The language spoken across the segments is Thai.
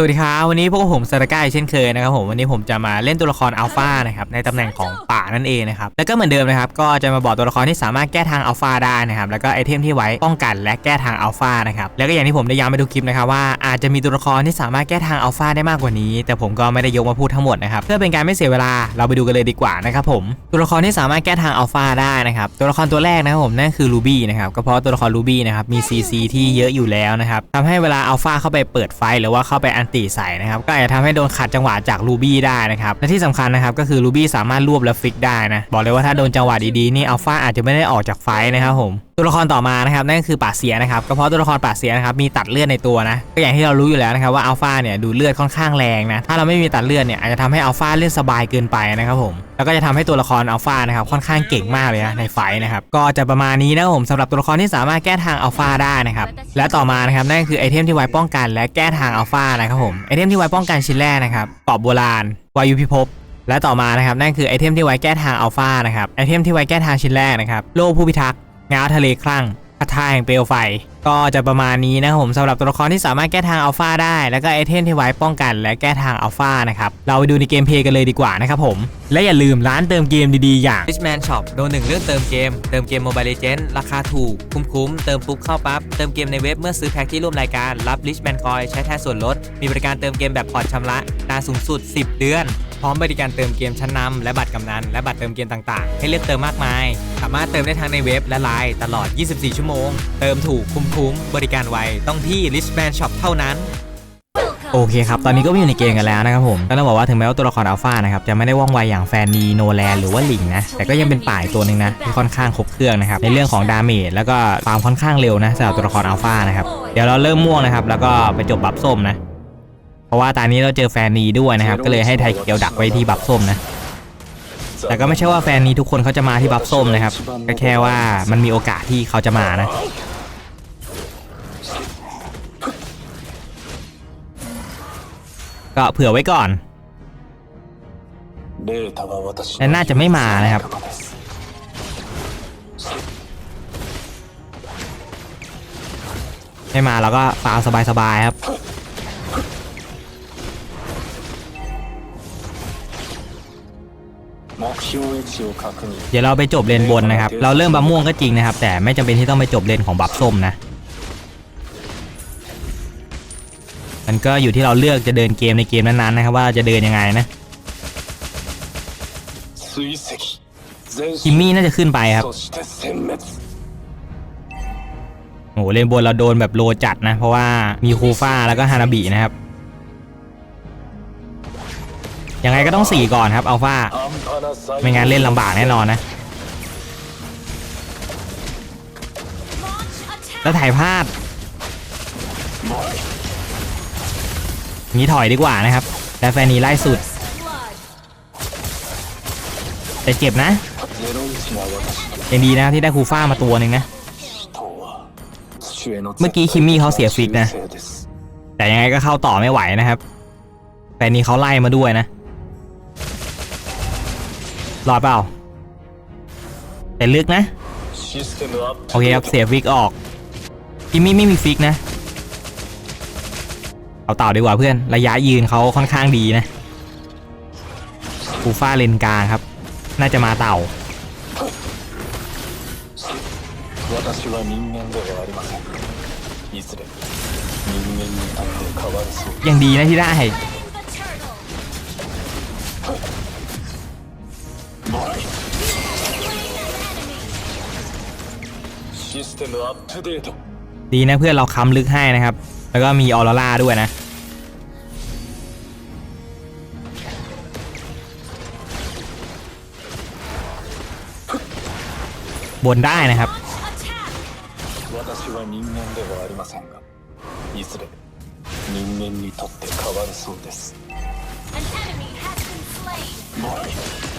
สวัสดีครับวันนี้พวกผมซาตาก้าเช่นเคยนะครับผมวันนี้ผมจะมาเล่นตัวละครอัลฟานะครับในตำแหน่งของป่านั่นเองนะครับแล้วก็เหมือนเดิมนะครับก็จะมาบอกตัวละครที่สามารถแก้ทางอัลฟาได้นะครับแล้วก็ไอเทมที่ไว้ป้องกันและแก้ทางอัลฟานะครับแล้วก็อย่างที่ผมได้ย้ำไปทุกคลิปนะครับว่าอาจจะมีตัวละครที่สามารถแก้ทางอัลฟาได้มากกว่านี้ แต่ผมก็ไม่ได้ยกมาพูดทั้งหมดนะครับเพื่อเป็นการไม่เสียเวลาเราไปดูกันเลยดีกว่านะครับผมตัวละครที่สามารถแก้ทางอัลฟาได้นะครับตัวละครตัวแรกนะครับผมนั่นคือลูบี้นะครับก็เพราะตัวละครลูบี้นะครับมี CC ที่เยอะอยู่แล้วนะครับทำให้เวลาอัลฟาเข้าไปเปิดไฟหรือว่าเข้าไปอันตีใส่นะครับก็อาจจะทำให้โดนขัดจังหวะจากลูบี้ได้นะครับและที่สำคัญนะครับก็คือลูบี้สามารถรวบและฟิกได้นะบอกเลยว่าถ้าโดนจังหวะดีๆนี่อัลฟาอาจจะไม่ได้ออกจากไฟนะครับผม ตัวละครต่อมานะครับนั่นก็คือป่าเสียนะครับก็เพราะตัวละครป่าเสียนะครับมีตัดเลือดในตัวนะก็อย่างที่เรารู้อยู่แล้วนะครับว่าอัลฟาเนี่ยดูเลือดค่อนข้างแรงนะถ้าเราไม่มีตัดเลือดเนี่ยอาจจะทำให้อัลฟาเล่นสบายเกินไปนะครับผมแล้วก็จะทำให้ตัวละครอัลฟานะครับค่อนข้างเก่งมากเลยนะในไฟนะครับก็จะประมาณนี้นะครับผมสำหรับตัวละครที่สามารถแก้ทางอัลฟาได้นะครับและต่อมานะครับนั่นก็คือไอเทมที่ไว้ป้องกัน และแก้ทางอัลฟานะครับผมไอเทมที่ไว้ป้องกันชิ้นแรกนะครับกรอบโบราณวายุพิภพและต่อมานะครับนั่นคือไอเทมที่ไว้แก้ทางอัลฟานะครับไอเทมที่ไว้แก้ทางชิ้นแรกนะครับโล่ผู้พิทักษ์ ง้าทะเลคลั่งคาถาแห่งเปลวไฟ ก็จะประมาณนี้นะครับผมสำหรับตัวละครที่สามารถแก้ทางอัลฟาได้ แล้วก็ไอเทมที่ไว้ป้องกันและแก้ทางอัลฟานะครับ เราไปดูในเกมเพลย์กันเลยดีกว่านะครับผม และอย่าลืมร้านเติมเกมดีๆ อย่าง Richman Shop โดนหนึ่งเรื่องเติมเกม เติมเกม Mobile Legends ราคาถูก คุ้มๆ เติมปุ๊บเข้าปั๊บ เติมเกมในเว็บเมื่อซื้อแพ็คที่ร่วมรายการ รับ Richman Coin ใช้แทนส่วนลด มีบริการเติมเกมแบบผ่อนชำระนานสูงสุด 10 เดือน พร้อมบริการเติมเกมชั้นนำและบัตรกำนันและบัตรเติมเกมต่างๆ ให้เลือกเติมมากมายามารถเติมได้ทั้งในเว็บและไลน์ตลอด 24 ชั่วโมง เติมถูกคุ้มๆบริการไว ต้องที่ Richman Shop เท่านั้นโอเคครับ ตอนนี้ก็อยู่ในเกมกันแล้วนะครับผมก็ต้องบอกว่าถึงแม้ว่าตัวละครอัลฟานะครับจะไม่ได้ว่องไวอย่างแฟนนีโนแลนหรือว่าหลิงนะ แต่ก็ยังเป็นป่ายตัวหนึ่งนะที่ค่อนข้างครบเครื่องนะครับ ในเรื่องของดาเมจแล้วก็ฟาร์มค่อนข้างเร็วนะสำหรับตัวละครอัลฟานะครับ เดี๋ยวเราเริ่มม่วงนะครับ แล้วก็ไปจบบัฟส้มนะ เพราะว่าตอนนี้เราเจอแฟนนีด้วยนะครับ ก็เลยให้ไทเกียวดักไว้ที่บัฟส้มนะ แต่ก็ไม่ใช่ว่าแฟนนี้ทุกคนเขาจะมาที่บัฟส้มนะครับก็แค่ว่ามันมีโอกาสที่เขาจะมานะก็เผื่อไว้ก่อนและน่าจะไม่มานะครับไม่มาเราก็ฟาร์มสบายๆครับ เดี๋ยวเราไปจบเลนบนนะครับ เราเริ่มบัฟม่วงก็จริงนะครับ แต่ไม่จำเป็นที่ต้องไปจบเลนของบัฟส้มนะ มันก็อยู่ที่เราเลือกจะเดินเกมในเกมนั้นๆนะครับ ว่าจะเดินยังไงนะคิมมี่น่าจะขึ้นไปครับโอ้โหเลนบนเราโดนแบบโลจัดนะ เพราะว่ามีคูฟ่าแล้วก็ฮานาบินะครับ ยังไงก็ต้องสี่ก่อนครับอัลฟาไม่งั้นเล่นลำบากแน่นอนนะ แล้วถ่ายพลาดนี้ถอยดีกว่านะครับแต่แฟนนี้ไล่สุด แต่เจ็บนะยังดีนะที่ได้คูฟ่ามาตัวหนึ่งนะ เมื่อกี้คิมมี่เขาเสียฟิกนะ แต่ยังไงก็เข้าต่อไม่ไหวนะครับแฟนนี้เขาไล่มาด้วยนะ รอดเปล่า แต่ลึกนะ โอเคครับ เสียฟิกออกจิมมี่ไม่มีฟิกนะ เอาเต่าดีกว่าเพื่อน ระยะยืนเขาค่อนข้างดีนะฟูฟ้าเลนกลางครับ น่าจะมาเต่ายังดีนะที่ได้ ดีนะเพื่อนเราค้ำลึกให้นะครับ แล้วก็มีออร่าด้วยนะ บนได้นะครับ 私は人間ではありませんがいずれ人間にとって変わるそうです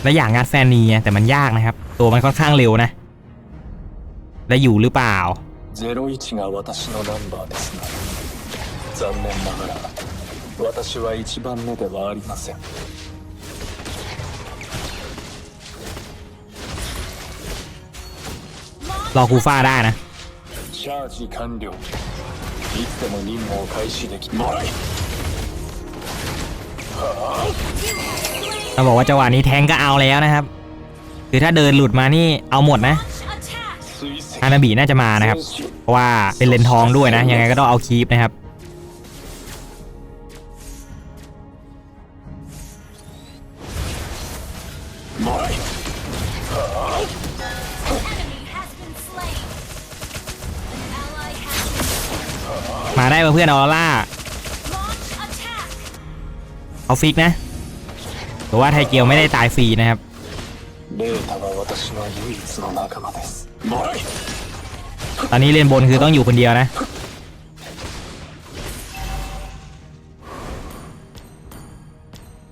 และอย่างงานแฟนนีแต่มันยากนะครับ ตัวมันค่อนข้างเร็วนะ และอยู่หรือเปล่ารอคูฟ้าได้นะ ต้อบอกว่าจังหวะนี้แทงก็เอาแล้วนะครับ คือถ้าเดินหลุดมานี่เอาหมดนะอานาบีน่าจะมานะครับ เพราะว่าเป็นเลนทองด้วยนะ ยังไงก็ต้องเอาคีปนะครับมาได้เพื่อนออร่าเอาฟิกนะ แต่ว่าไทเกียวไม่ได้ตายฟรีนะครับตอนนี้เล่นบนคือต้องอยู่คนเดียวนะ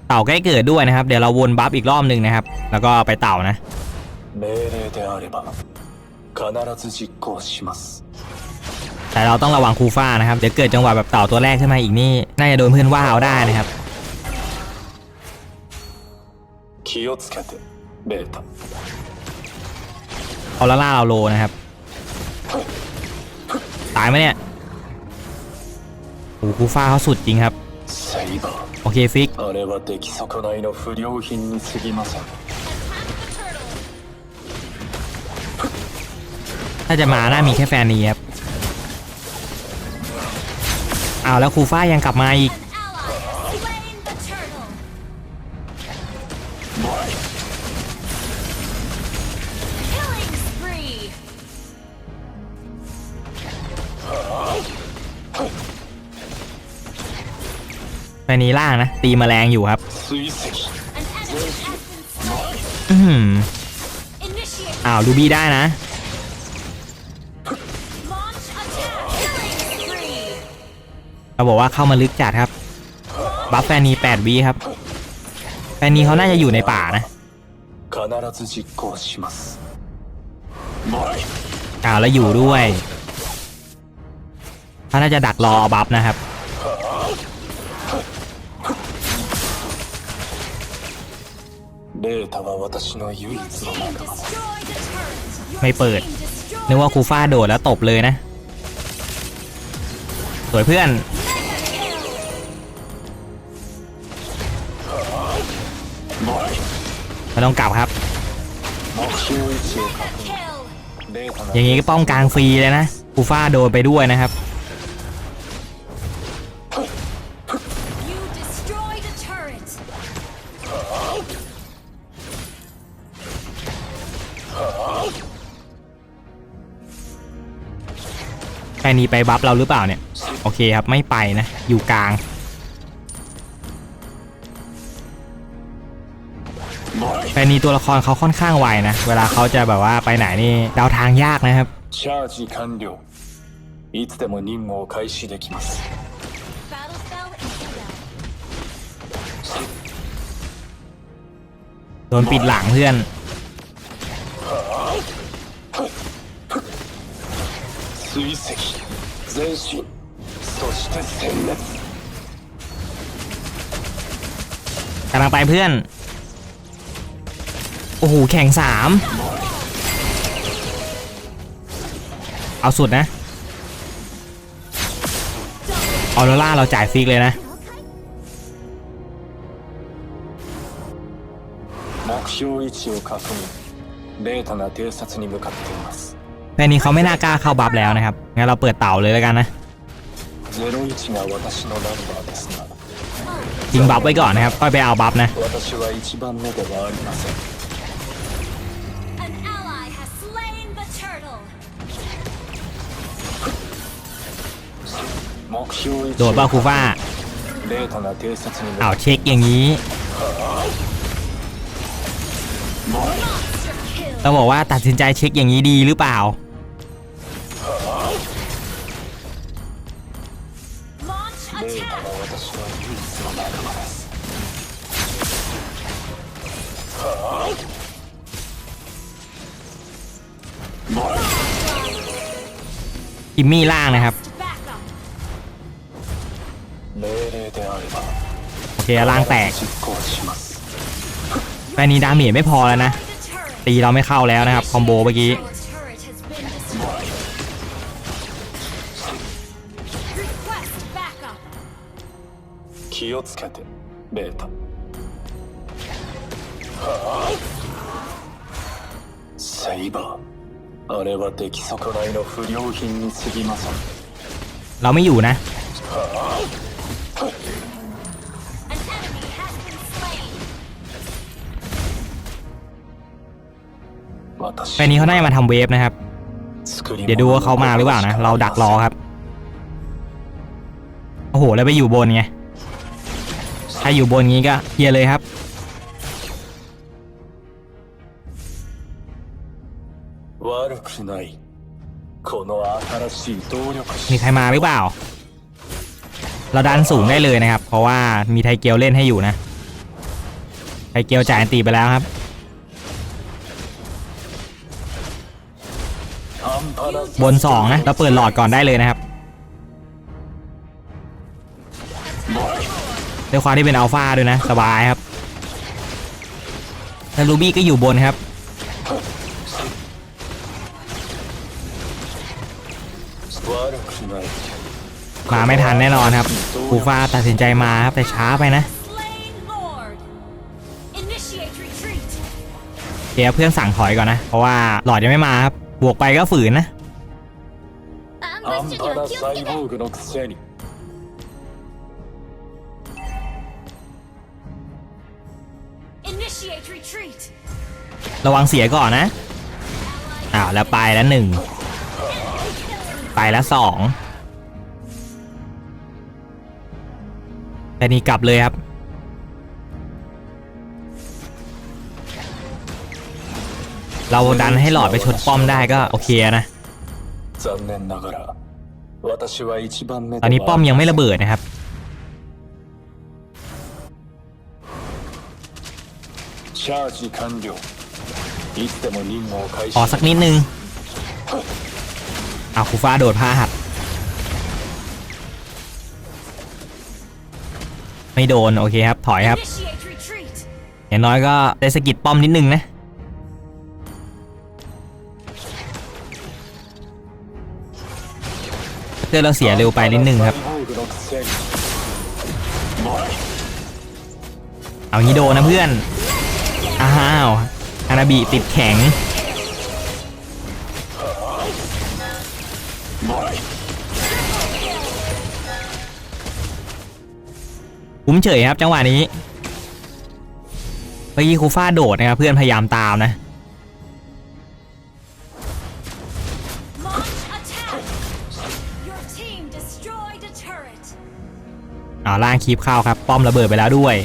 เต่าใกล้เกิดด้วยนะครับ เดี๋ยวเราวนบัฟอีกรอบหนึ่งนะครับ แล้วก็ไปเต่านะแต่เราต้องระวังคูฟ้านะครับ เดี๋ยวเกิดจังหวะแบบเต่าตัวแรกขึ้นมาอีกนี่ น่าจะโดนเพื่อนว่าเอาได้นะครับ 気をつけてレータ ออร่าล่าเราโลนะครับ ตายไหมเนี่ยโอ้โหคูฟ่าเขาสุดจริงครับ セイバー โอเคฟิก あれは出来損ないの不良品に過ぎません ถ้าจะมาน่ามีแค่แฟนนี้ครับเอาวแล้วคูฟ่ายังกลับมาอีก ในนี้ล่างนะ ตีมแมลงอยู่ครับ อืมอ้าวดูบี้ได้นะ เราบอกว่าเข้ามาลึกจัดครับ บัฟแฟนนี8วีครับ แฟนนีเขาน่าจะอยู่ในป่านะอ้าวแล้วอยู่ด้วยเขาน่าจะดักรอบัฟนะครับ レータは私の唯一の仲間です ไม่เปิด นึกว่าคูฟ่าโดดแล้วตบเลยนะ สวยเพื่อน 前 ไม่ต้องกลับครับ 目標位置を確認レータが อย่างนี้ก็ป้องกลางฟรีเลยนะคูฟ่าโดนไปด้วยนะครับ ค่นี้ไปบัฟเราหรือเปล่าเนี่ย โอเคครับ ไม่ไปนะ อยู่กลาง 前 แฟนนี้ตัวละครเขาค่อนข้างไวนะ เวลาเขาจะแบบว่าไปไหนนี่เดาทางยากนะครับ チャージ完了いつでも任務を開始できます Battle spell and cooldown. โดนปิดหลังเพื่อน 追跡前進そして殲滅 กำลังไปเพื่อน โอ้โห แข่งสาม เอาสุดนะ ออโรล่าเราจ่ายฟิกเลยนะ 目標位置を確認レータが偵察に向かっています แในนี้เขาไม่น่ากล้าเข้าบับแล้วนะครับ งั้นเราเปิดเต่าเลยแล้วกันนะยิงบับไว้ก่อนนะครับ ค่อยไปเอาบับนะโดดบ้าคูฟ้าเอาเช็คอย่างนี้ต้องบอกว่าตัดสินใจเช็คอย่างนี้ดีหรือเปล่า อิมมี่ล่างนะครับ Back up. 命令であれば โอเคล่างแตก 実行します แฟนนี้ดาเมจไม่พอแล้วนะ The turret. ตีเราไม่เข้าแล้วนะครับ คอมโบเมื่อกี้ Our turret has been destroyed. Request backup. 気をつけて ベータはあセイバー あれは出来損ないの不良品に過ぎません เราไม่อยู่นะ An enemy has been slain. 私 แฟนนี้เขาน่าจะมาทำเวฟนะครับ 作り เดี๋ยวดูว่าเขามาหรือเปล่านะ เราดักรอครับ โอ้โห แล้วไปอยู่บนไง ถ้าอยู่บนงี้ก็เคลียร์เลยครับ 悪くないこの新しい動力 มี 士 ใครมาหรือเปล่า เราดันสูงได้เลยนะครับ เพราะว่ามีไทเกียวเล่นให้อยู่นะ ไทเกียวจ่ายอันตีไปแล้วครับ 半端な บนสองนะ เราเปิดหลอดก่อนได้เลยนะครับด้วยความที่เป็นอัลฟาด้วยนะ สบายครับแล้วรูบี้ก็อยู่บนครับ มาไม่ทันแน่นอนครับกูฟาตัดสินใจมาครับแต่ช้าไปนะเดี๋ยวเพื่อนสั่งถอยก่อนนะ เพราะว่าหลอดยังไม่มาครับบวกไปก็ฝืนนะระวังเสียก่อนนะอ้าวแล้วไปแล้วหนึ่ง ไปแล้วสองแต่นี่กลับเลยครับ เราดันให้หลอดไปชนป้อมได้ก็โอเคนะตอนนี้ป้อมยังไม่ระเบิดนะครับขอสักนิดนึง อาครูฟ้าโดดพาหัด ไม่โดน โอเคครับ ถอยครับ อย่างน้อยก็ได้สกิดป้อมนิดนึงนะ เพื่อเราเสียเร็วไปนิดนึงครับ เอางี้โดนนะเพื่อน อ้าว อานาบีติดแข็ง คุ้มเฉยครับจังหวะนี้เมื่อกี้คูฟ้าโดดนะครับเพื่อนพยายามตามนะ Launch attack. Your team destroyed a turret. อ่าล่างคีบเข้าครับป้อมระเบิดไปแล้วด้วย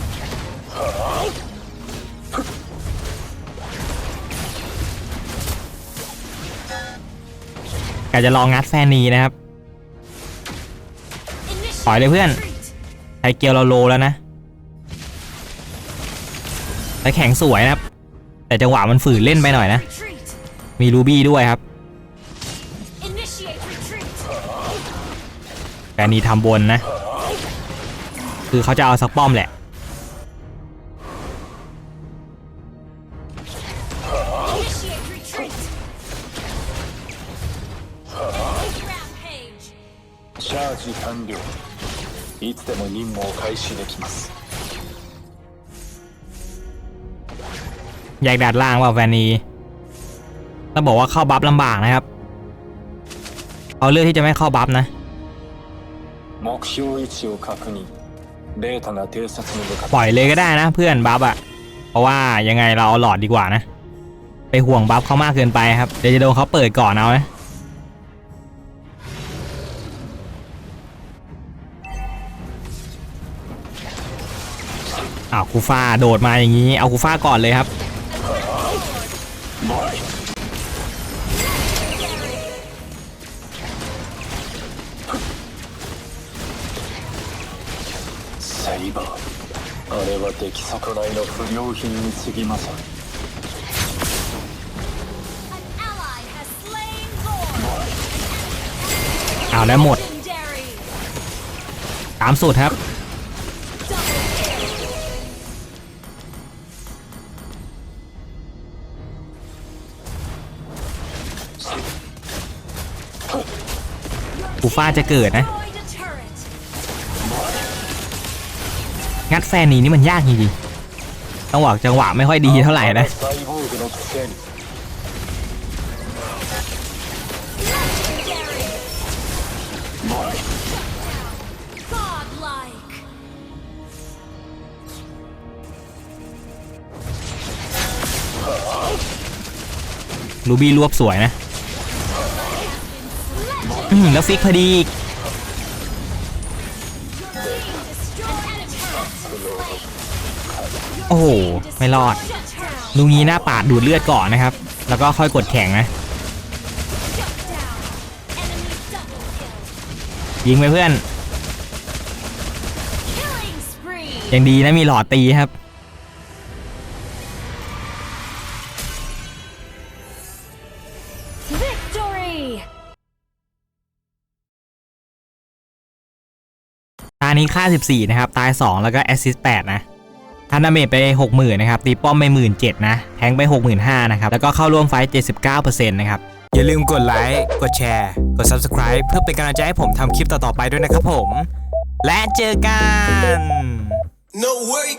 กาจะลองงัดแฟนนีนะครับ Initiate ถอยเลยเพื่อน retreat. ไทเกียวเราโลแล้วนะแต่แข็งสวยนะครับ แต่จังหวะมันฝืนเล่นไปหน่อยนะ มีรูบี้ด้วยครับแฟนนีทำบนนะ คือเขาจะเอาสักป้อมแหละ いつでも任務を開始できます แยกดัดล่างว่าแฟนนีต้องบอกว่าเข้าบัฟลำบากนะครับ เอาเลือกที่จะไม่เข้าบัฟนะ 目標位置を確認ベータが偵察に向かっ ปล่อยเลยก็ได้นะเพื่อนบัฟอะเพราะว่ายังไงเราเอาหลอดดีกว่านะ ไปห่วงบัฟเขามากเกินไปครับ เดี๋ยวจะโดนเขาเปิดก่อนเอานะ อ้าวคูฟ้าโดดมาอย่างนี้ เอาคูฟ้าก่อนเลยครับ セイバーあれは出来損ないの不良品に過ぎません An ally has slain Lord. เอาแล้วหมด Legendary. ตามสูตรครับ กูฟ้าจะเกิดนะ งัดแฟนนี้นี่มันยากจริงๆต้องบอกจังหวะไม่ค่อยดีเท่าไหร่นะลูบี้รวบสวยนะ แล้วฟิกพอดีอีกโอ้โห ไม่รอด ลูกนี้หน้าปาดดูดเลือดก่อนนะครับ แล้วก็ค่อยกดแข่งนะ ยิงไปเพื่อน ยังดีนะมีหลอดตีครับ นี้ค่า 14 นะครับ ตาย 2 แล้วก็แอสซิสต์8นะทันดาเมจไป 60,000นะครับ ตีป้อมไป 17,000นะ แทงไป 65,000นะครับ แล้วก็เข้าร่วมไฟท์79%นะครับ อย่าลืมกดไลค์ กดแชร์ กด Subscribe เพื่อเป็นกำลังใจให้ผมทำคลิปต่อๆไปด้วยนะครับผม และเจอกัน No way.